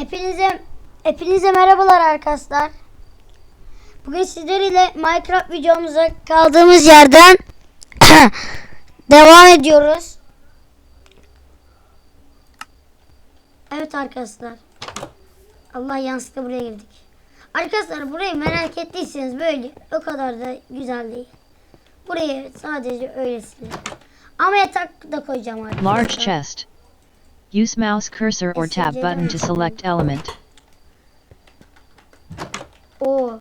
Hepinize hepinize merhabalar arkadaşlar. Bugün sizlerle Minecraft videomuza kaldığımız yerden devam ediyoruz. Evet arkadaşlar. Allah yanlışlıkla buraya girdik. Arkadaşlar burayı merak ettiyseniz böyle o kadar da güzel değil. Burayı sadece öylesine. Ama yatak da koyacağım arkadaşlar. Large chest. Use mouse cursor or tab button to select element. Oo.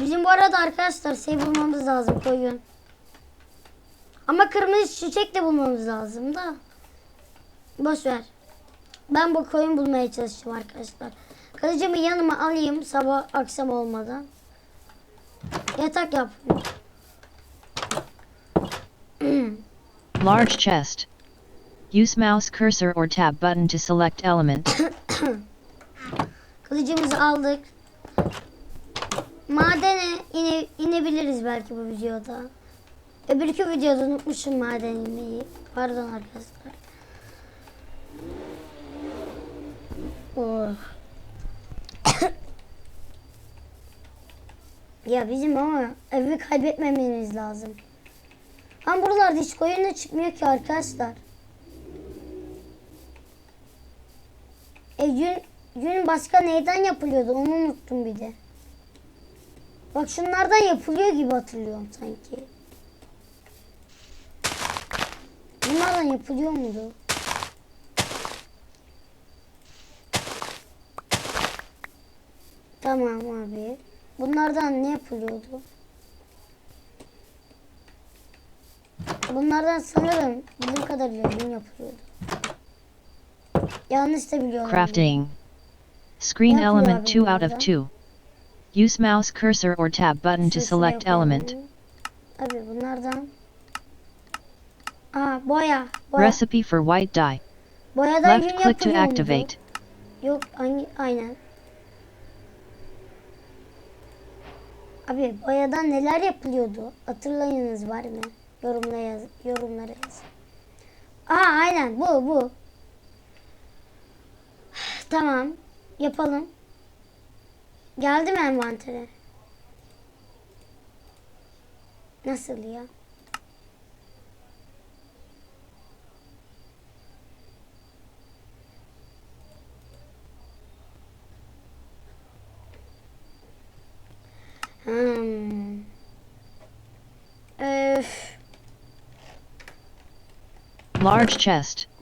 Bizim bu arada arkadaşlar şey bulmamız lazım koyun. Ama kırmızı çiçek de bulmamız lazım da. Boş ver. Ben bu koyun bulmaya çalışacağım arkadaşlar. Kılıcımı yanıma alayım sabah akşam olmadan. Yatak yap. Large chest. Use mouse cursor or tab button to select element. Kılıcımızı aldık. Madene ine, inebiliriz belki bu videoda. Öbürkü videoda unutmuşum maden inmeyi. Pardon arkadaşlar. Oh. ya bizim ama evi kaybetmememiz lazım. Ama buralarda hiç koyun da çıkmıyor ki arkadaşlar. E gün, gün başka neyden yapılıyordu onu unuttum bir de. Bak şunlardan yapılıyor gibi hatırlıyorum sanki. Bunlardan yapılıyor muydu? Tamam abi. Bunlardan ne yapılıyordu? Bunlardan sanırım bildiğim kadarıyla gün yapılıyordu. Yanlış da biliyorum. Crafting. Screen element abi 2 out of 2. Use mouse cursor or tab button to select element. Abi bunlardan. Aa boya. Boya. Recipe for white dye. Boyadan Left click to muydu? activate. Yok hangi aynen. Abi boyadan neler yapılıyordu? Hatırlayınız var mı? Yorumlara yaz, yorumlara yaz. Aa aynen bu bu. Tamam. Yapalım. Geldi mi envantere? Nasıl ya? Hmm. Öf. Large chest.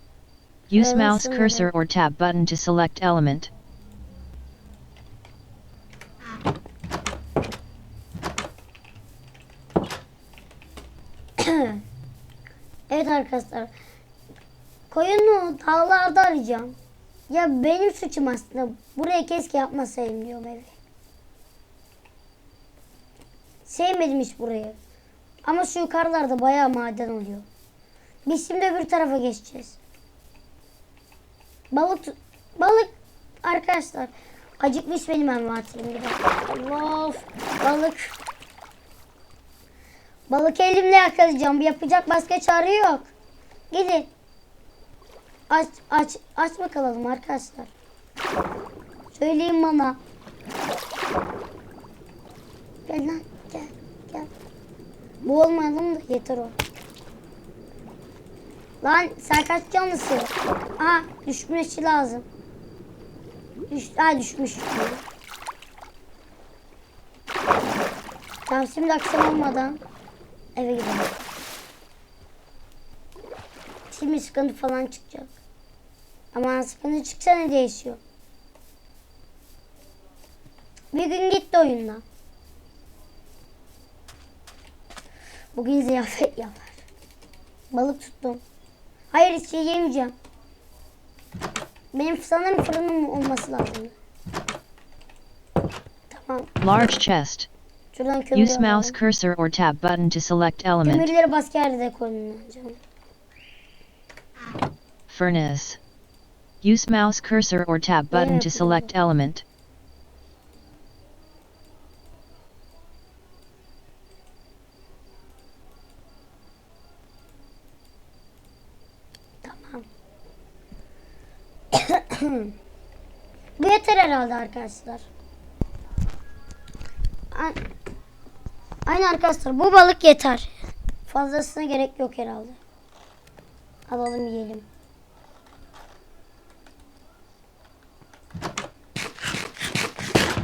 Use Evet, mouse cursor or tab button to select element. Evet arkadaşlar. Koyunu dağlarda arayacağım. Ya benim suçum aslında. Buraya keşke yapmasaydım diyorum evi. Sevmedim hiç burayı. Ama şu yukarılarda bayağı maden oluyor. Biz şimdi öbür tarafa geçeceğiz. Balık balık arkadaşlar acıkmış benim envanterim bir dakika. Allah balık Balık elimle yakalayacağım. Yapacak başka çare yok. Gidin. Aç aç aç bakalım arkadaşlar. Söyleyin bana. Gel lan gel gel. Boğulmayalım da yeter o. Lan sen kaç canlısın? Aha düşmesi lazım. Düş, ha düşmüş. Tamam şimdi akşam olmadan eve gidelim. Şimdi sıkıntı falan çıkacak. Ama sıkıntı çıksa ne değişiyor? Bir gün gitti oyundan. Bugün ziyafet yapar. Balık tuttum. Hayır hiç şey yemeyeceğim. Benim sanırım fırınım olması lazım. Tamam. Large chest. Şuradan kömür Use mouse cursor or tab button to select element. Kömürleri başka yerde de koyulacağım. Furnace. Use mouse cursor or tab button to select element. Tamam. Bu yeter herhalde arkadaşlar. A- Aynen arkadaşlar bu balık yeter. Fazlasına gerek yok herhalde. Alalım yiyelim.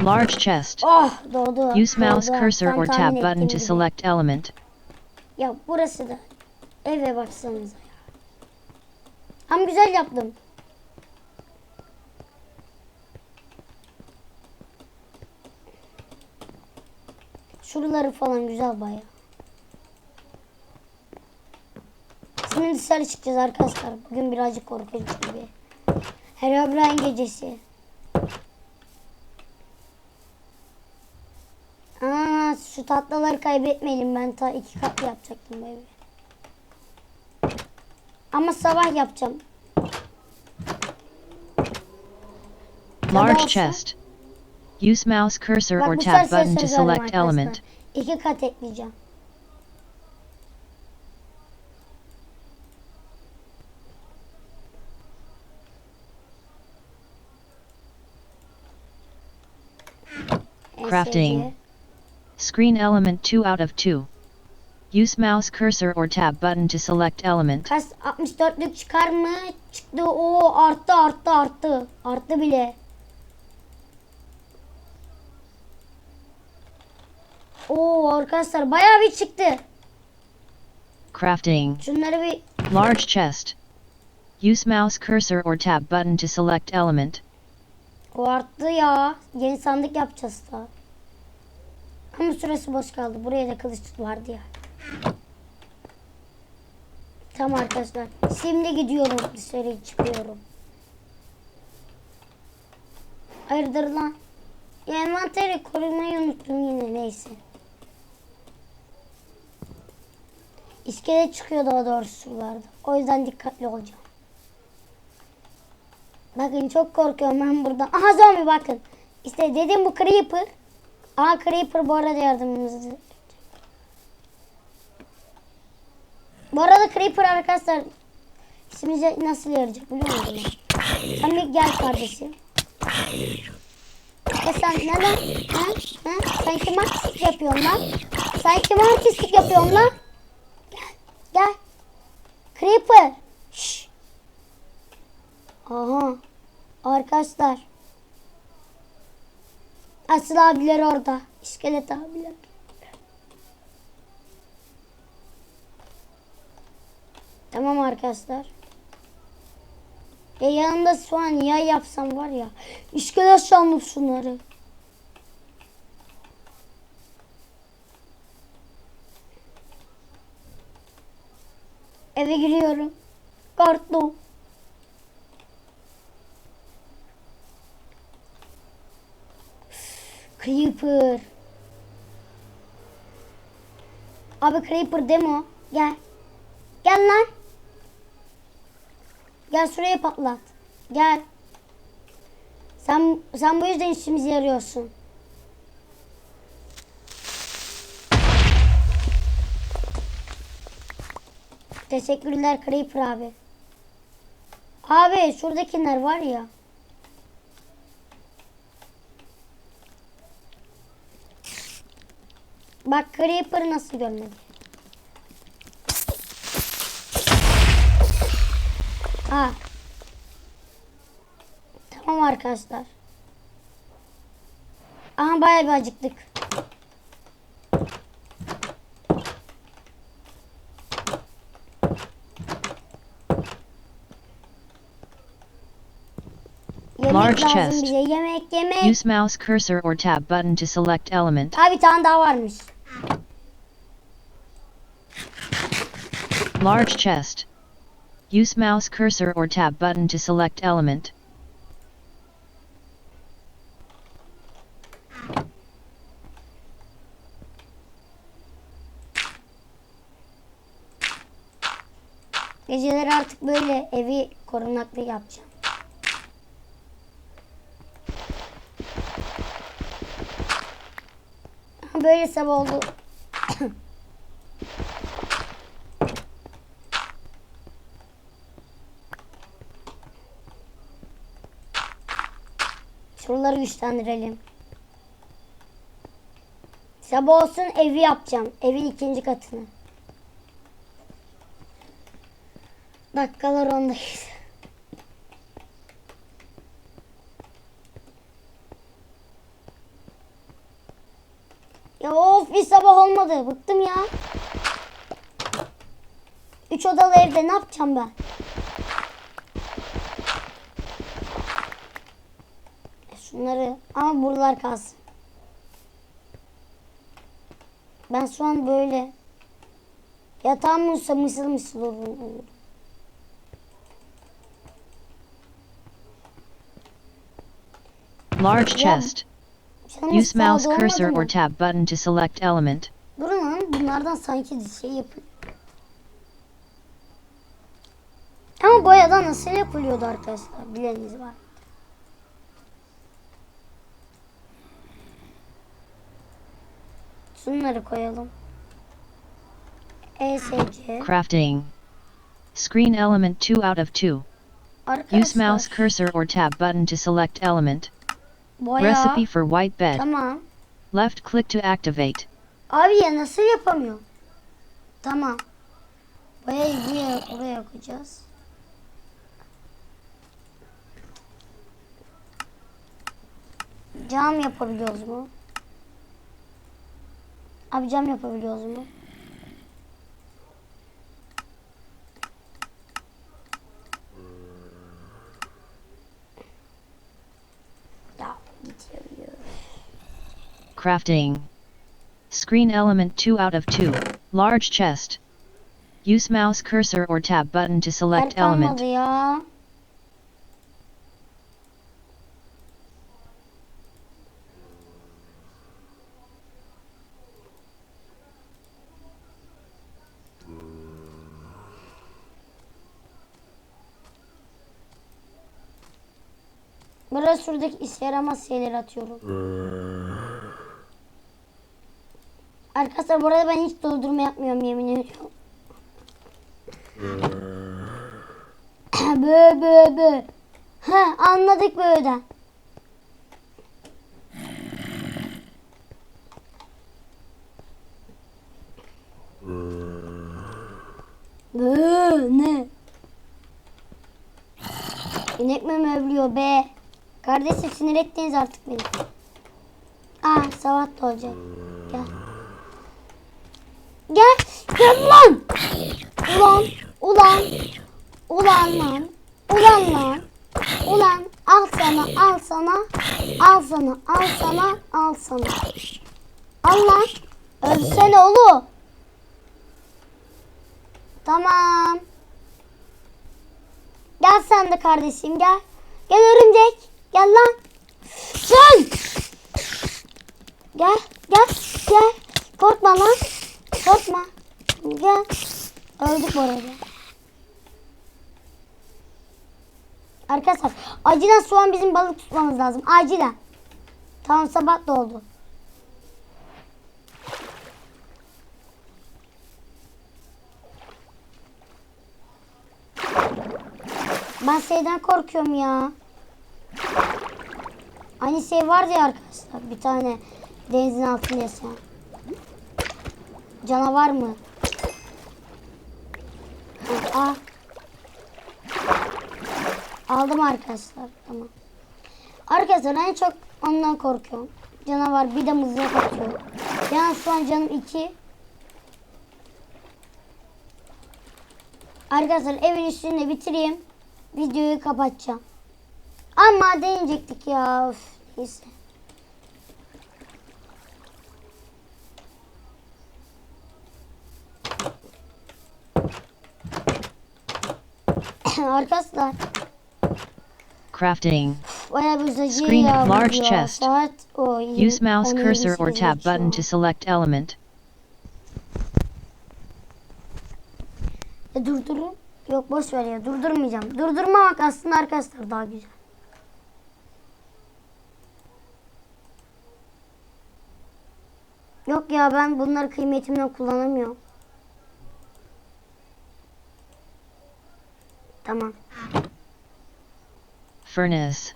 Large chest. Oh doğdu. Use mouse doğdu. cursor Tam or tab button to select element. Ya burası da eve baksanıza ya. Ama güzel yaptım. Şuraları falan güzel baya. Şimdi dışarı çıkacağız arkadaşlar. Bugün birazcık korkunç gibi. Herobrine gecesi. Aa, şu tatlıları kaybetmeyelim. Ben ta iki kat yapacaktım bu. Ama sabah yapacağım. Large chest. Use mouse cursor Bak or bu sefer tab button to verdim select element. İki kat ekleyeceğim. Crafting. SC. Screen element 2 out of 2. Use mouse cursor or tab button to select element. Kaç 64'lük çıkar mı? Çıktı. O arttı arttı arttı. Arttı bile. Oo arkadaşlar bayağı bir çıktı. Crafting. Şunları bir Large chest. Use mouse cursor or tab button to select element. O arttı ya. Yeni sandık yapacağız da. Ama süresi boş kaldı. Buraya da kılıç vardı ya. Tamam arkadaşlar. Şimdi gidiyorum. Dışarı çıkıyorum. Hayırdır lan? Ya envanteri korumayı unuttum yine neyse. İskelet çıkıyor daha doğrusu şuralarda. O yüzden dikkatli olacağım. Bakın çok korkuyorum ben buradan. Aha zombi bakın. İşte dedim bu creeper. Aha creeper bu arada yardımımızı. Bu arada creeper arkadaşlar işimize nasıl yarayacak biliyor musunuz? Sen bir gel kardeşim. E sen ne lan? Ha? Ha? Sen kim artistlik yapıyorsun lan? Sen kim artistlik lan? Creeper. Şşş. Aha. Arkadaşlar. Asıl abiler orada. İskelet abiler. Tamam arkadaşlar. Ya yanında şu an ya yapsam var ya. İskelet sandım şunları. Eve giriyorum. Korktum. Creeper. Abi Creeper demo. Gel. Gel lan. Gel şuraya patlat. Gel. Sen sen bu yüzden işimize yarıyorsun. Teşekkürler Creeper abi. Abi şuradakiler var ya. Bak Creeper nasıl görmedi. Ha. Tamam arkadaşlar. Aha bayağı bir acıktık. Yemek Large lazım chest. bize. Yemek yemek. Use mouse cursor or tab button to select element. Ha bir tane daha varmış. Large chest. Use mouse cursor or tab button to select element. Geceleri artık böyle evi korunaklı yapacağım. Böyle sabah oldu. Şuraları güçlendirelim. Sabah olsun evi yapacağım. Evin ikinci katını. Dakikalar ondayız. Ya of bir olmadı. Bıktım ya. Üç odalı evde ne yapacağım ben? E, Şunları ama buralar kalsın. Ben şu an böyle yatağım mısır mısır mısır olurum. Large chest. Use mouse cursor or tab button to select element. Bunlardan sanki şey yapıyor. Ama boyadan nasıl yapılıyordu arkadaşlar bileniniz var. Şunları koyalım. ESC. Crafting. Screen element 2 out of 2. Use mouse Arkadaşlar cursor or tab button to select element. boya. Recipe for white bed. Tamam. Left click to activate. Abi ya nasıl yapamıyor? Tamam. Boyayı buraya, oraya koyacağız. Cam yapabiliyoruz mu? Abi cam yapabiliyoruz mu? Ya. Crafting. Screen element 2 out of 2. Large chest. Use mouse cursor or tab button to select element. kalmadı ya. Biraz şuradaki işe yaramaz şeyleri atıyorum. Arkadaşlar bu arada ben hiç doldurma yapmıyorum yemin ediyorum. bö bö bö. Ha anladık böyleden. Bö ne? İnek mi mövlüyor be? Kardeşim sinir ettiniz artık beni. Aa savat da olacak. Gel. Gel. Gel lan. Ulan. Ulan. Ulan lan. Ulan lan. Ulan al sana al sana. Al sana al sana al sana. Al lan. Ölsene oğlum. Tamam. Gel sen de kardeşim gel. Gel örümcek. Gel lan. Sen. Gel gel gel. Korkma lan. Korkma. Gel. Öldük bu arada. Arkadaşlar acilen şu an bizim balık tutmamız lazım. Acilen. Tamam sabah da oldu. Ben şeyden korkuyorum ya. Hani şey vardı ya arkadaşlar bir tane denizin altında yaşayan. Canavar mı? Aa. Aldım arkadaşlar. Tamam. Arkadaşlar en çok ondan korkuyorum. Canavar bir de mızrak atıyor. Yani şu an canım iki. Arkadaşlar evin üstünde bitireyim. Videoyu kapatacağım. Ama deneyecektik ya. Üf, neyse. Arkadaşlar Crafting. bayağı bir uzacı Screen ya. large chest. Saat o. yirmi- Use mouse 17 cursor or tab geçiyor. button to select element. Ya durdurun. Yok boş ver ya durdurmayacağım. Durdurmamak aslında arkadaşlar daha güzel. Yok ya ben bunları kıymetimden kullanamıyorum. Tamam. Furnace.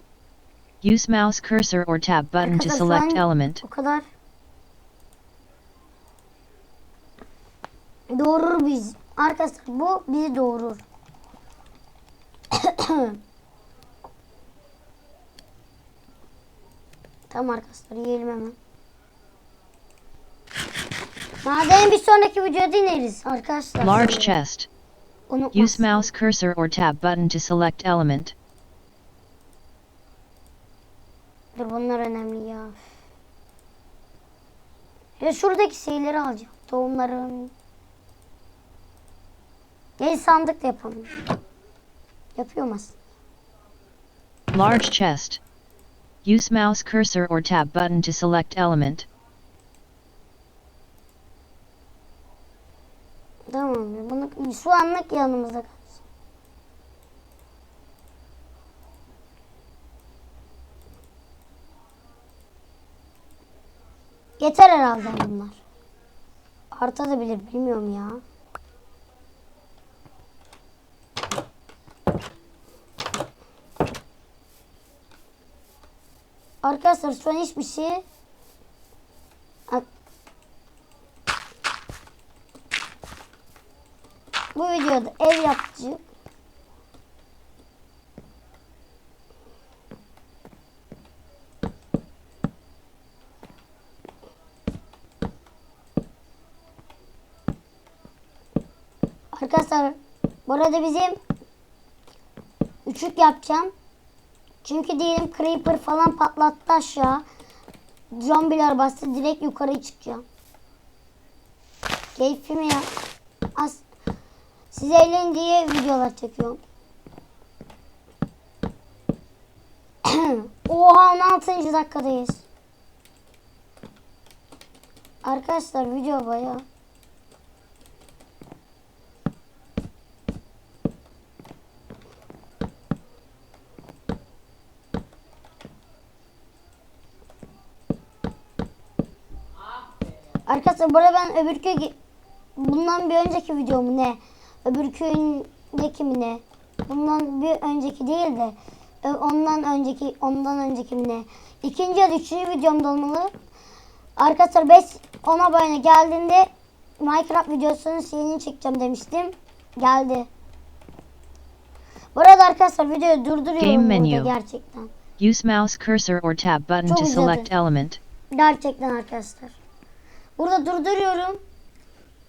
Use mouse cursor or tab button to select element. O kadar. Doğurur biz. Arkadaşlar bu bizi doğurur. tamam arkadaşlar yiyelim hemen. Madem bir sonraki videoda ineriz arkadaşlar. Large chest. Unutmazsın. Use mouse cursor or tab button to select element. Dur bunlar önemli ya. Ya şuradaki şeyleri alacağım. Tohumları. Gel sandık da yapalım. Yapıyor musun? Large chest. Use mouse cursor or tab button to select element. Tamam. Bunu şu anlık yanımızda kalsın. Yeter herhalde bunlar. Artabilir bilmiyorum ya. Arkadaşlar şu an hiçbir şey Ak- Bu videoda ev yapacak. Arkadaşlar bu arada bizim üçlük yapacağım. Çünkü diyelim creeper falan patlattı aşağı. Zombiler bastı direkt yukarı çıkacağım. Keyfimi ya. As Siz eğlenin diye videolar çekiyorum. Oha 16. dakikadayız. Arkadaşlar video bayağı. Arkadaşlar bu arada ben öbür köy bundan bir önceki videomu ne? Öbür köyündeki mi ne? Bundan bir önceki değil de ö- ondan önceki ondan önceki mi ne? İkinci ya da üçüncü videomda olmalı. Arkadaşlar 5 10 abone geldiğinde Minecraft videosunun şeyini çekeceğim demiştim. Geldi. Bu arada arkadaşlar videoyu durduruyorum Game menu. gerçekten. Use mouse cursor or tab button Çok to güzeldi. select element. Gerçekten arkadaşlar. Burada durduruyorum.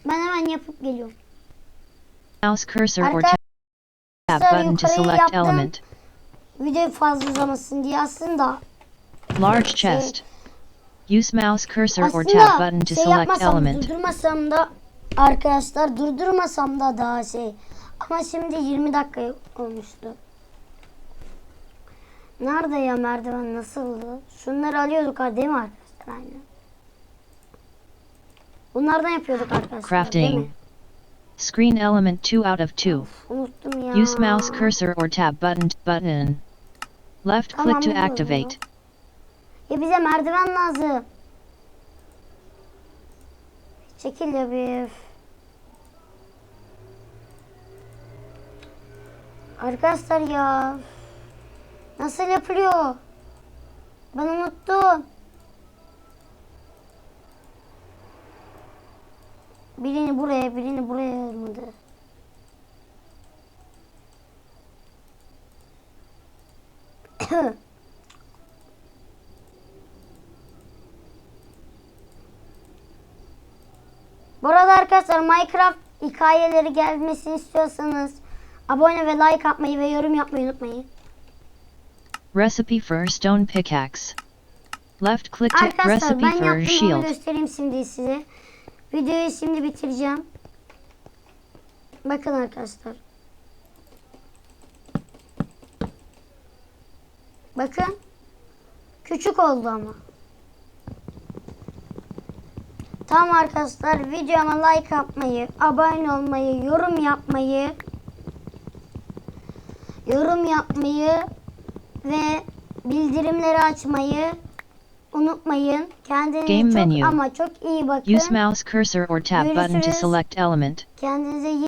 Ben hemen yapıp geliyorum. Mouse cursor or Arkadaşlar, tab button to select yaptım. element. Video fazla uzamasın diye aslında Large chest. Use mouse cursor or tab button to şey select element. durdurmasam da arkadaşlar durdurmasam da daha şey ama şimdi 20 dakika olmuştu. Nerede ya merdiven nasıldı? Şunları alıyorduk ha değil mi arkadaşlar? Aynen. Bunlardan yapıyorduk arkadaşlar değil mi? Screen element 2 out of 2. Unuttum ya. Use mouse cursor or tab button button. Left click to activate. Ya bize merdiven lazım. Çekil ya bir. Arkadaşlar ya. Nasıl yapılıyor? Ben unuttum. Birini buraya, birini buraya yazmadı. Bu arada arkadaşlar Minecraft hikayeleri gelmesini istiyorsanız abone ve like atmayı ve yorum yapmayı unutmayın. Recipe for stone pickaxe. Left click to Arkadaşlar recipe ben for yaptığımı shield. göstereyim şimdi size. Videoyu şimdi bitireceğim. Bakın arkadaşlar. Bakın. Küçük oldu ama. Tamam arkadaşlar videoma like atmayı, abone olmayı, yorum yapmayı, yorum yapmayı ve bildirimleri açmayı unutmayın. Kendinize Game çok menu. ama çok iyi bakın. Use mouse cursor or tab button to Görüşürüz. select element. Kendinize yine